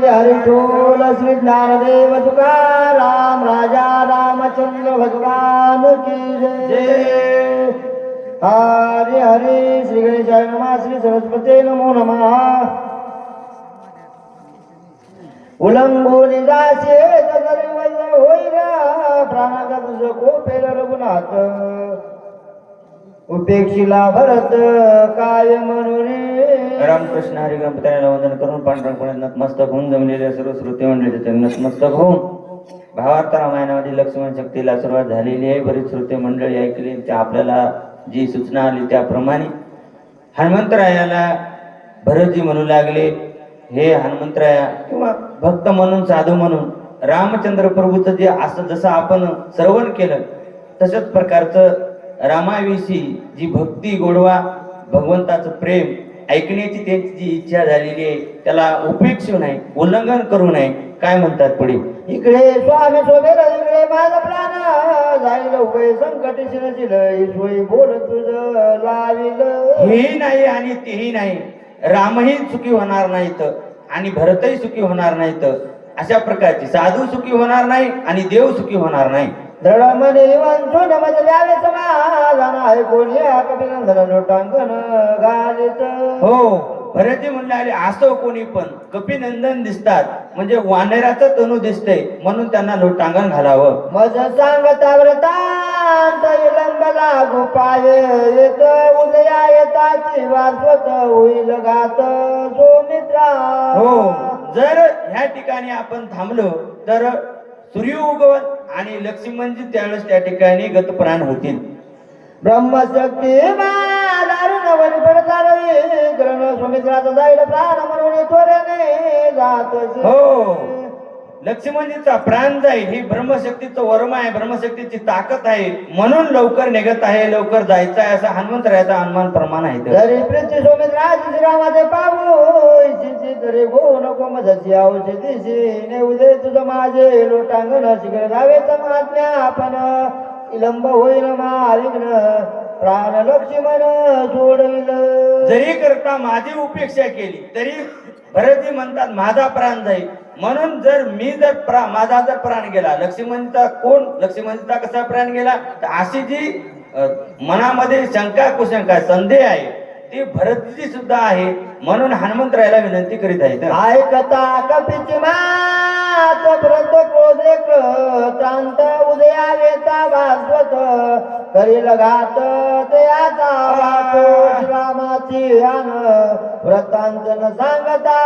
मध्ये हरिठोल श्री ज्ञानदेव तुकाराम राजा रामचंद्र भगवान की जय हरे हरे श्री गणेशाय नमः श्री सरस्वती नमो नमः उलंबोनी जासे तरी वल्ल होईल प्राणाचा तुझ कोपेल रघुनाथ उपेक्षिला भरत काय म्हणून रामकृष्ण हरी गणपत्याला वंदन करून पांढरपणे नतमस्तक होऊन जमलेल्या सर्व श्रोते मंडळीचे नतमस्तक होऊन भावार्थ रामायणामध्ये लक्ष्मण शक्तीला सुरुवात झालेली आहे. बरीच श्रोते मंडळी ऐकली. त्या आपल्याला जी सूचना आली त्याप्रमाणे हनुमंतरायाला भरतजी म्हणू लागले हे हनुमंतराया किंवा भक्त म्हणून साधू म्हणून रामचंद्र प्रभूचं जे असं जसं आपण श्रवण केलं तशाच प्रकारचं रामाविषयी जी भक्ती गोडवा भगवंताचं प्रेम ऐकण्याची त्यांची जी इच्छा झालेली आहे त्याला उपेक्षू नाही उल्लंघन करू नये. काय म्हणतात पुढे? इकडे स्वामी सोबेल इकडे माझा प्राण जाईल उभे संकट शिरशील बोल तुझ लाविल. हेही नाही आणि तेही नाही. रामही सुखी होणार नाहीत आणि भरतही सुखी होणार नाहीत. अशा प्रकारची साधू सुखी होणार नाही आणि देव सुखी होणार नाही. दृढ मने वंशून मज द्यावे समाधान आहे कोणी कपिनंदन लोटांगण घालित हो भरतजी म्हणले असो कोणी पण कपिनंदन दिसतात. म्हणजे वानेराचं तनू दिसतंय म्हणून त्यांना लोटांगण घालावं. मज सांगता व्रतांत विलंब लागू पाय. येत उदया येताची वासवत होईल घात. सोमित्रा. हो जर ह्या ठिकाणी आपण थांबलो तर सूर्य उगवत आणि लक्ष्मणजी म्हणजे त्यावेळेस त्या ठिकाणी गतप्राण होतील. ब्रह्मशक्ती स्वामी वरी जाईल प्राण म्हणून त्वरेने जात हो. लक्ष्मणजीचा प्राण जाईल ही ब्रह्मशक्तीचं वर्म आहे ब्रह्मशक्तीची ताकद आहे. म्हणून लवकर निघत आहे लवकर जायचं आहे असं हनुमंतरायाचा अनुमान प्रमाण आहे इथं. जरी प्रीती सुमित्रा श्रीरामाचे पाहू तरी गो नको मजची औषधीशी नेऊ दे तुझं माझे लोटांगण शिखर जावेच महात्म्या आपण. विलंब होईल मारिग्न प्राण लक्ष्मण सोडविल. जरी करता माझी उपेक्षा केली तरी भरतजी म्हणतात माझा प्राण जाईल म्हणून जर मी जर प्रा माझा जर प्राण गेला लक्ष्मणचा कोण लक्ष्मणचा कसा प्राण गेला? तर अशी जी मनामध्ये शंका कुशंका संदेह आहे ती भरतजी सुद्धा आहे. म्हणून हनुमंतरायाला विनंती करीत आहेत. ऐकता कपिची मा व्रत क्रोधे क्रांत उदया वेता भास्वत. करील घात ते आता वाटो आन. व्रतांत न सांगता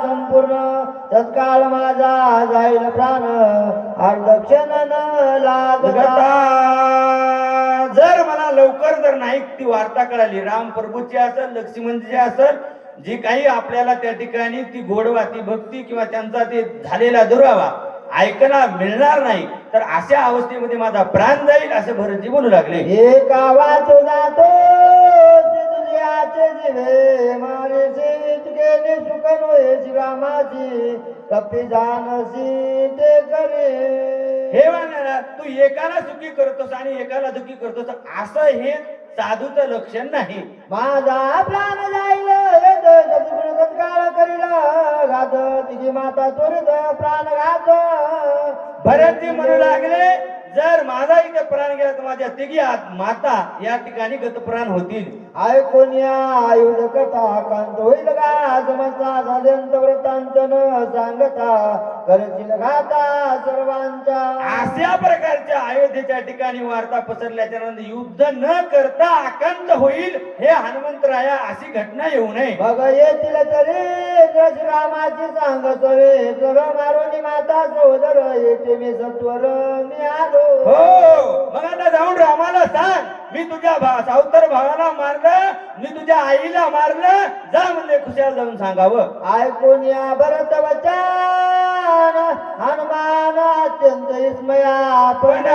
संपूर्ण. तत्काळ माझा जाईल प्राण. अर्धक्षण न लागता जर मला लवकर जर नाही ती वार्ता कळाली राम प्रभूची असेल लक्ष्मणची असेल जी काही आपल्याला त्या ठिकाणी ती गोडवा ती भक्ती किंवा त्यांचा ते झालेला दुरावा ऐकणा मिळणार नाही तर अशा अवस्थेमध्ये माझा प्राण जाईल असे भरतजी बोलू लागले. एका वाचू जातो हे तू एकाला सुखी करतोस आणि एकाला दुखी करतोस असं हे साधूचं लक्षण नाही. माझा प्राण जाईल. सत्कार तत्काळ घात तिची माता त्वरित प्राण घात भरतजी म्हणू लागले जर माझा इथे प्राण गेला तर माझ्या तिघी आत माता या ठिकाणी गतप्राण होतील. ऐकून या आयुध कथा कांत होईल का समजता साध्यंत व्रतांत न सांगता करशील घाता सर्वांच्या अशा प्रकारच्या अयोध्येच्या ठिकाणी वार्ता पसरल्याच्या नंतर युद्ध न करता आकांत होईल हे हनुमंतराया अशी घटना येऊ नये. बघ येतील तरी श्रीरामाची सांगत वे तर मारुनी माता सोदर येते मी सत्वर मी आलो. हो मग आता जाऊन रामाला सांग. मी तुझ्या भा सावतर भावाला मारलं मी तुझ्या आईला मारलं. जा म्हणजे खुशाल जाऊन सांगावं. ऐकून या भरत वचन. हनुमान अत्यंत विस्मयापण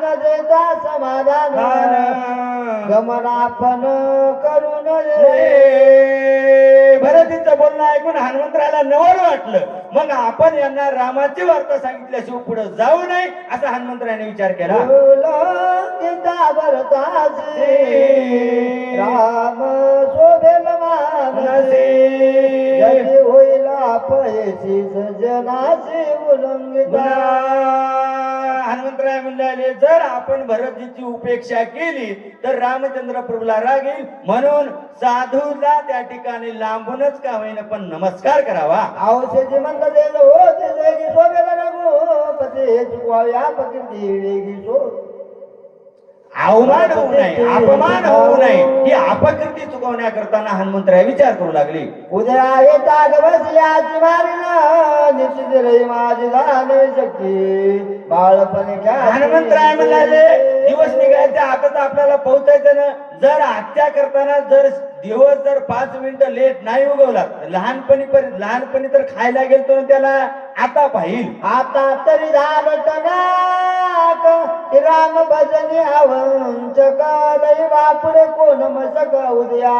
न देता समाधान. गमन आपण करून भरतीचं बोलणं ऐकून हनुमंतराला नवल वाटलं. मग आपण यांना रामाची वार्ता सांगितल्याशिवाय पुढे जाऊ नये असा हनुमंतराने विचार केला. भरताचे राम शोभेल मानसे जगी होईल अपयशी सजनाची उल्लंघिता हनुमंतराय म्हणले जर आपण भरतजीची उपेक्षा केली तर रामचंद्र प्रभूला राग येईल म्हणून साधूला त्या ठिकाणी लांबूनच का होईना पण नमस्कार करावा. औषधी म्हणता ते हो ते शोभेला रघु पती हे चुकवावे अपकीर्ती वेगी शो अवमान होऊ नये अपमान होऊ नये. ही अपकृती चुकवण्याकरताना हनुमंतराय विचार करू लागली. उद्या येता गवस याची मारिना निश्चित रही माझी झाले शक्ती. बाळपण घ्या हनुमंतराय म्हणाले दिवस निघायचे आता आपल्याला पोहोचायचं ना. जर हत्या करताना जर दिवस जर पाच मिनिटं लेट नाही उगवला लहानपणी पण लहानपणी तर खायला गेलतो ना त्याला. आता पाहिल. आता तरी झालं टनाक राम भजनी बापुडे कोण मसक उद्या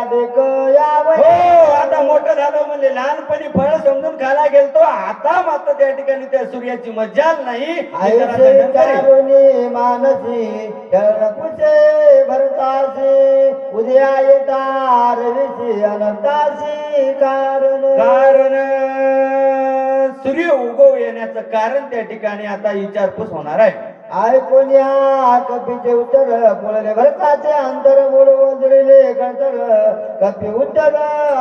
यावं. हो आता मोठं झालं म्हणजे लहानपणी फळ समजून खायला गेलतो. आता मात्र त्या ठिकाणी त्या सूर्याची मज्जाल नाही. मानसी उद्या येता रविची अनंतासी. कारण कारण सूर्य उगव येण्याचं कारण त्या ठिकाणी आता विचारपूस होणार आहे. ऐकून या कपीचे उत्तर बोलले भरताचे अंतर बोल वंजळले कंतर कपी उत्तर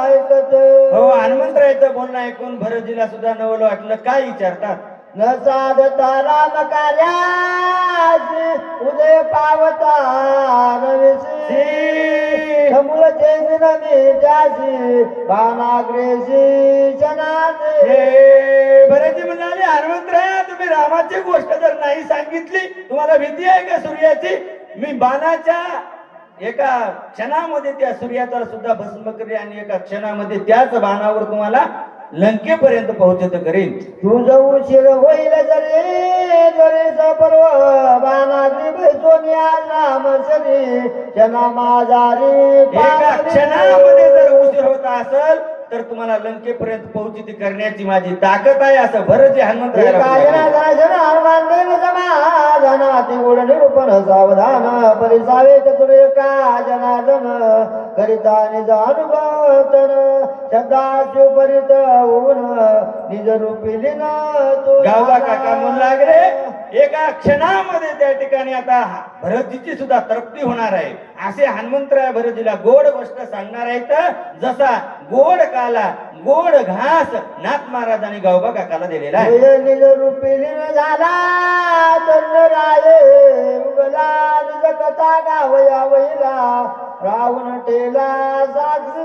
ऐकत. हो हनुमंतरायचं बोलणं ऐकून भरतजीला सुद्धा नवल वाटलं. काय विचारतात? न साधता राम कार्यास उदय पावता रविसी समूळ चैन मी जासी बाणाग्रेसी शनाचे म्हणाले हनुमंतराय तुम्ही रामाची गोष्ट जर नाही सांगितली तुम्हाला भीती आहे का सूर्याची? मी बाणाच्या एका क्षणामध्ये त्या सूर्याचा सुद्धा भस्म करेल आणि एका क्षणामध्ये त्याच बाणावर तुम्हाला लंकेपर्यंत पोहोचत करेन. तुझ उशीर होईल जरे बैसोनिया नाम सरी क्षणामध्ये जर उशीर होत असेल तर तुम्हाला लंकेपर्यंत पोहोचित करण्याची माझी ताकद आहे असं भरत. जनाती गुण निरूपण सावधान परिसावे चतुर एका जनार्दन करिता निज अनुभवतन शब्दाशु परित ऊन निज रूपी लीन गावबा काका म्हणू लागले एका क्षणामध्ये त्या ठिकाणी आता भरतजीची सुद्धा तृप्ती होणार आहे. असे हनुमंतराय भरतजीला गोड गोष्ट सांगणार आहेत. जसा गोड काला गोड घास. नाथ महाराजांनी गावबा काकाला दिलेला आहे. होय निज झाला राये उगला गावया वैला रावण टेला साक्षी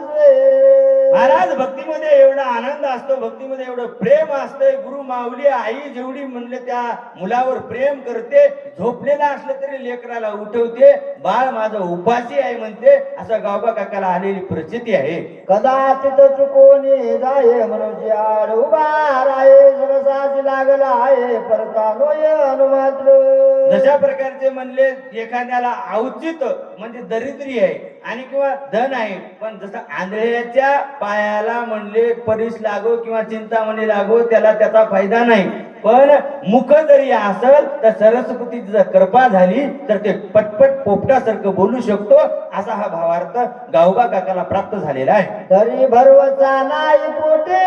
महाराज भक्तीमध्ये एवढा आनंद असतो भक्तीमध्ये एवढं प्रेम असतंय. गुरु माऊली आई जेवढी म्हणले त्या मुलावर प्रेम करते झोपलेला असलं तरी लेकराला उठवते. बाळ माझं उपाशी आहे म्हणते. असं गावबा काकाला आलेली प्रचिती आहे. कदाचित चुकोनी जाय म्हणून आड उभा आहे सरसाची लागला आहे परता नोय अनुमात्र. जशा प्रकारचे म्हणले एखाद्याला औचित म्हणजे दरिद्री आहे आणि किंवा धन आहे पण जसं आंधळ्याच्या पायाला म्हणले परीस लागो किंवा चिंतामणी लागो त्याला त्याचा फायदा नाही. पण मुख जरी असल तर सरस्वतीची जर कृपा झाली तर ते पटपट पोपटासारखं बोलू शकतो असा हा भावार्थ गावबा काकाला प्राप्त झालेला आहे. तरी भरवसा नाही पोटे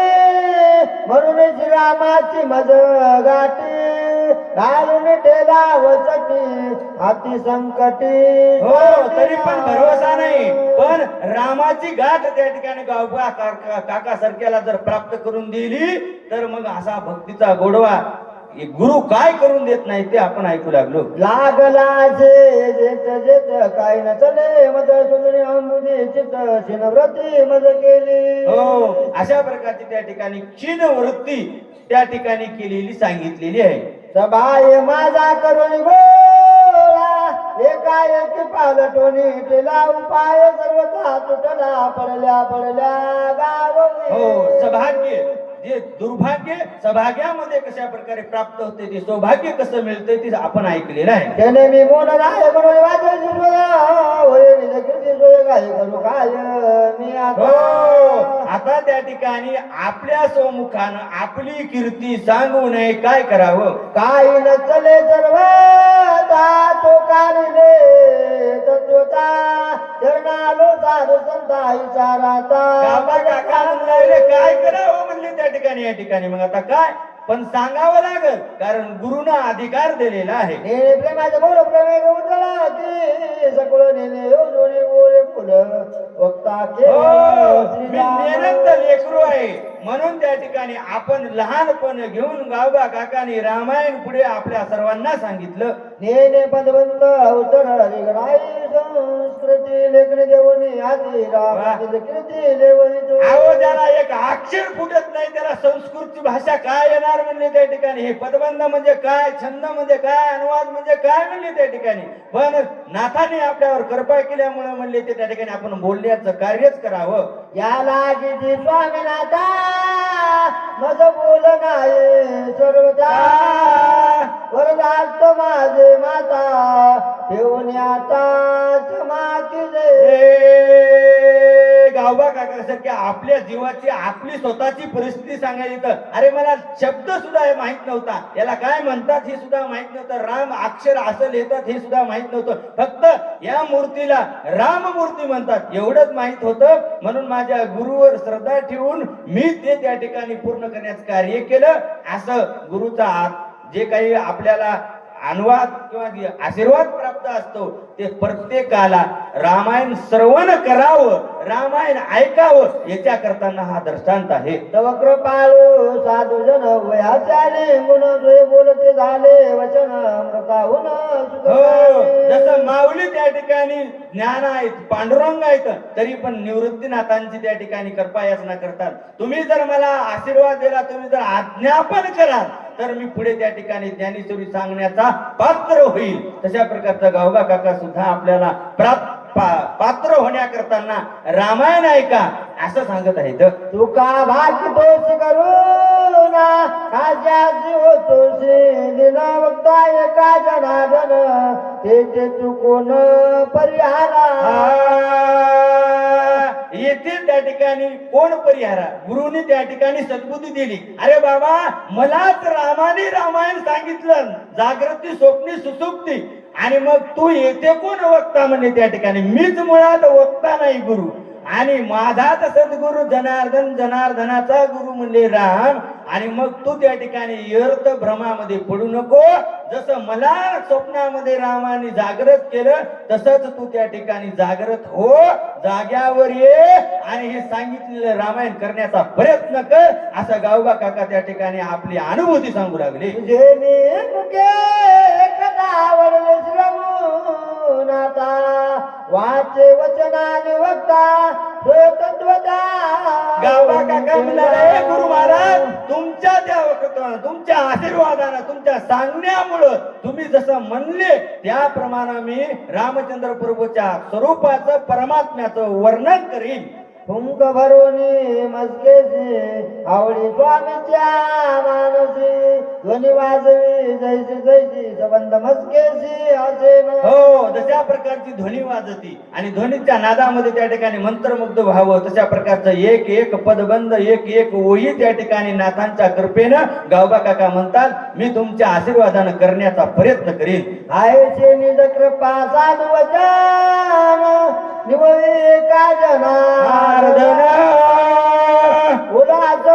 म्हणून श्रीरामाची मज गाठी घालून ठेला वचटी अति संकटी हो तरी पण भरोसा नाही. पण रामाची गाठ त्या ठिकाणी गावबा काका सारख्याला जर प्राप्त करून दिली तर मग असा भक्तीचा गोडवा गुरु काय करून देत नाही ते आपण ऐकू लागलो. लागला जे जेत जेत काय न चले मज सुंदरी अंबुदी चित शिनव्रती मज केली. हो अशा प्रकारची त्या ठिकाणी क्षीण वृत्ती त्या ठिकाणी केलेली सांगितलेली आहे. सभाय माझा करून गोळा. एकाएक पालटोनी केला उपाय. सर्वथा तुटला पडल्या पडल्या गाव हो सभाग्य. जे दुर्भाग्य सौभाग्यामध्ये कशा प्रकारे प्राप्त होते ते सौभाग्य कसं मिळतंय ते आपण ऐकलेलं आहे. त्याने मी मोन काय करू काय? मी हो आता त्या ठिकाणी आपल्या सोमुखानं आपली कीर्ती सांगू नये काय करावं? काही न चले सर्व तो कारिले तत्वता. चरणालो साधू संता विचाराता काय करावं? म्हणले त्या ठिकाणी या ठिकाणी. मग आता काय? पण सांगावं लागल कारण गुरुना अधिकार दिलेला आहे. नेने प्रेमाचं बोल प्रेमे उतळा की सकुळ जोडे बोले फुल वक्ता के हो, लेकरू आहे. म्हणून त्या ठिकाणी आपण लहानपण घेऊन गावबा काकाने रामायण पुढे आपल्या सर्वांना सांगितलं. नेने पदबंद अवतर हरिगडाई संस्कृती लेखन देवनी आधी राम कीर्ती लेवणी अहो ज्याला एक अक्षर फुटत नाही त्याला संस्कृतची भाषा काय येणार म्हणले त्या ठिकाणी हे पदबंध म्हणजे काय छंद म्हणजे काय अनुवाद म्हणजे काय म्हणले त्या ठिकाणी पण नाथाने आपल्यावर कृपा केल्यामुळे म्हणले ते त्या ठिकाणी आपण बोलण्याचं कार्यच करावं याला किती स्वामीनाथा मज बोल नाही सर्वदा वरदास्त माझे माता ठेवून आता क्षमा गावबा काका सर की आपल्या जीवाची आपली स्वतःची परिस्थिती सांगायची तर अरे मला शब्द सुद्धा हे माहीत नव्हता. याला काय म्हणतात हे सुद्धा माहीत नव्हतं. राम अक्षर असं लिहितात हे सुद्धा माहीत नव्हतं. फक्त या मूर्तीला राम मूर्ती म्हणतात. एवढंच माहीत होतं. म्हणून माझ्या गुरुवर श्रद्धा ठेवून मी ते त्या ठिकाणी पूर्ण करण्याचं कार्य केलं. असं गुरुचा जे काही आपल्याला अनुवाद किंवा आशीर्वाद प्राप्त असतो ते प्रत्येकाला रामायण श्रवण करावं रामायण ऐकावं याच्या करताना हा दृष्टांत आहे. साधू जन गुण सोय बोलते झाले वचन अमृताहून हो जसं माऊली त्या ठिकाणी ज्ञान आहेत पांडुरंग आहेत तरी पण निवृत्तीनाथांची त्या ठिकाणी कृपा याचना करतात. तुम्ही जर मला आशीर्वाद दिला तुम्ही जर आज्ञापन कराल तर मी पुढे त्या ठिकाणी ज्ञानेश्वरी सांगण्याचा पात्र होईल. तशा प्रकारचा गावगा काका सुद्धा आपल्याला प्राप्त पा- पात्र होण्याकरताना रामायण ऐका असं सांगत आहेत. तुका काशाची होतोशी दिन वक्ता एका जनार्दन. चुकून परिहारा. येथे त्या ठिकाणी कोण परिहारा? गुरुनी त्या ठिकाणी सद्बुद्धी दिली. अरे बाबा मलाच रामाने रामायण सांगितलं. जागृती स्वप्नी सुसुप्ती. आणि मग तू येते कोण वक्ता म्हणे त्या ठिकाणी? मीच मुळात वक्ता नाही गुरु. आणि माझाच सद्गुरु जनार्दन जनार्दनाचा गुरु म्हणले राम. आणि मग तू त्या ठिकाणी यर्थ भ्रमामध्ये पडू नको. जसं मला स्वप्नामध्ये रामाने जागृत केलं तसंच तू त्या ठिकाणी जागृत हो. जाग्यावर ये आणि हे सांगितलेलं रामायण करण्याचा प्रयत्न कर. असं गावबा काका त्या ठिकाणी आपली अनुभूती सांगू लागले. तुझे श्रमूनाता वाचे वचनाने वक्ता स्वतंत्रता काका म्हणाले गुरु महाराज तुमच्या त्या तुमच्या आशीर्वादानं तुमच्या सांगण्यामुळं तुम्ही जसं म्हणले त्याप्रमाणे मी रामचंद्र प्रभूच्या स्वरूपाचं परमात्म्याचं वर्णन करीन. फुंक भरोनी मस्केशी आवडी स्वामीच्या मानसी ध्वनी वाजवी जैसी जैसी संबंध मस्केशी असे हो जशा प्रकारची ध्वनी वाजती आणि ध्वनीच्या नादामध्ये त्या ठिकाणी मंत्रमुग्ध व्हावं तशा प्रकारचं एक एक पदबंद एक एक ओही त्या ठिकाणी नाथांच्या कृपेनं गावबा काका म्हणतात मी तुमच्या आशीर्वादानं करण्याचा प्रयत्न करीन आयचे निज कृपा साधू वचन निवळी का आराधना.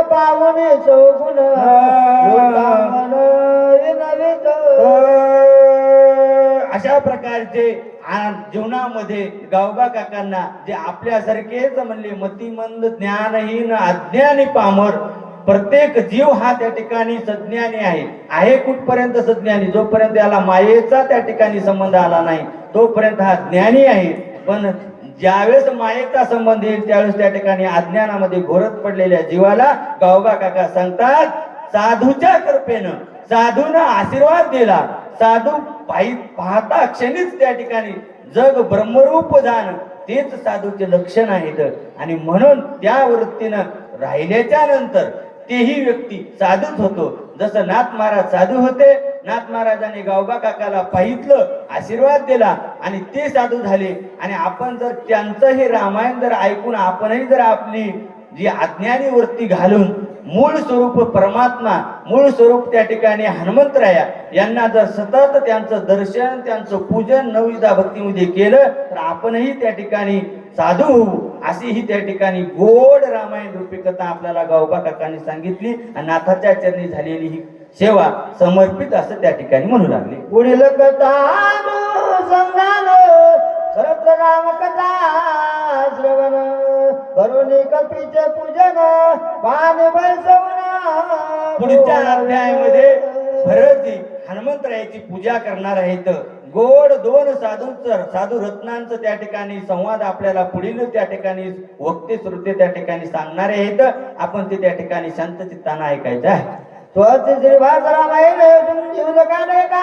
पावने चौगुण अशा प्रकारचे जीवनामध्ये गावबा काकांना जे आपल्यासारखेच म्हणले मतिमंद ज्ञानहीन अज्ञानी पामर प्रत्येक जीव हा त्या ठिकाणी सज्ञानी आहे. आहे कुठपर्यंत सज्ञानी? जोपर्यंत याला मायेचा त्या ठिकाणी संबंध आला नाही तोपर्यंत हा ज्ञानी आहे. पण ज्यावेळेस मायेचा संबंध येईल त्यावेळेस त्या ठिकाणी अज्ञानामध्ये घोरत पडलेल्या जीवाला गावबा काका सांगतात साधूच्या कृपेनं साधूनं आशीर्वाद दिला. साधू पायी पाहता क्षणीच त्या ठिकाणी जग ब्रह्मरूप जाण तेच साधूचे लक्षण आहेत. आणि म्हणून त्या वृत्तीनं राहिल्याच्या नंतर तेही व्यक्ती साधूच होतो. जसं नाथ महाराज साधू होते नाथ महाराजांनी गावबा काकाला पाहितलं आशीर्वाद दिला आणि ते साधू झाले. आणि आपण जर त्यांचं हे रामायण जर ऐकून आपणही जर आपली जी अज्ञानी वृत्ती घालून मूळ स्वरूप परमात्मा मूळ स्वरूप त्या ठिकाणी हनुमंतराया यांना जर सतत त्यांचं दर्शन त्यांचं पूजन नवविधा भक्तीमध्ये केलं तर आपणही त्या ठिकाणी साधू होऊ अशी ही त्या ठिकाणी गोड रामायण रूपी कथा आपल्याला गावबा काकांनी सांगितली आणि नाथाच्या चरणी झालेली ही सेवा समर्पित असं त्या ठिकाणी म्हणू लागले. पुढील राम कथा श्रवण कपीचे पूजन पुढच्या अध्यायामध्ये हनुमंतरायाची पूजा करणार आहेत. गोड दोन साधूंचं साधू रत्नांचं त्या ठिकाणी संवाद आपल्याला पुढील त्या ठिकाणी वक्ते श्रुते त्या ठिकाणी सांगणारे आहेत. आपण ते त्या ठिकाणी शांत चित्तानं ऐकायचं आहे. स्वस्ति श्री भासरामायण जीव काने का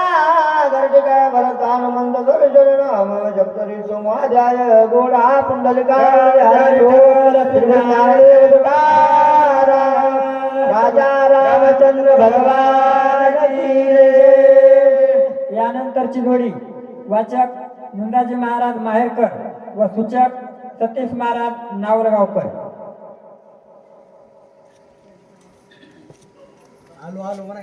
गर्ज का भरत आनंद दर्शन नाम जपतरी सोमाध्याय गोडा पुंडलिका राजा रामचंद्र भगवान की जय. यानंतरची जोडी वाचक नंदाजी महाराज माहेरकर व सूचक सतीश महाराज नावरगावकर आलो आलो म्हणा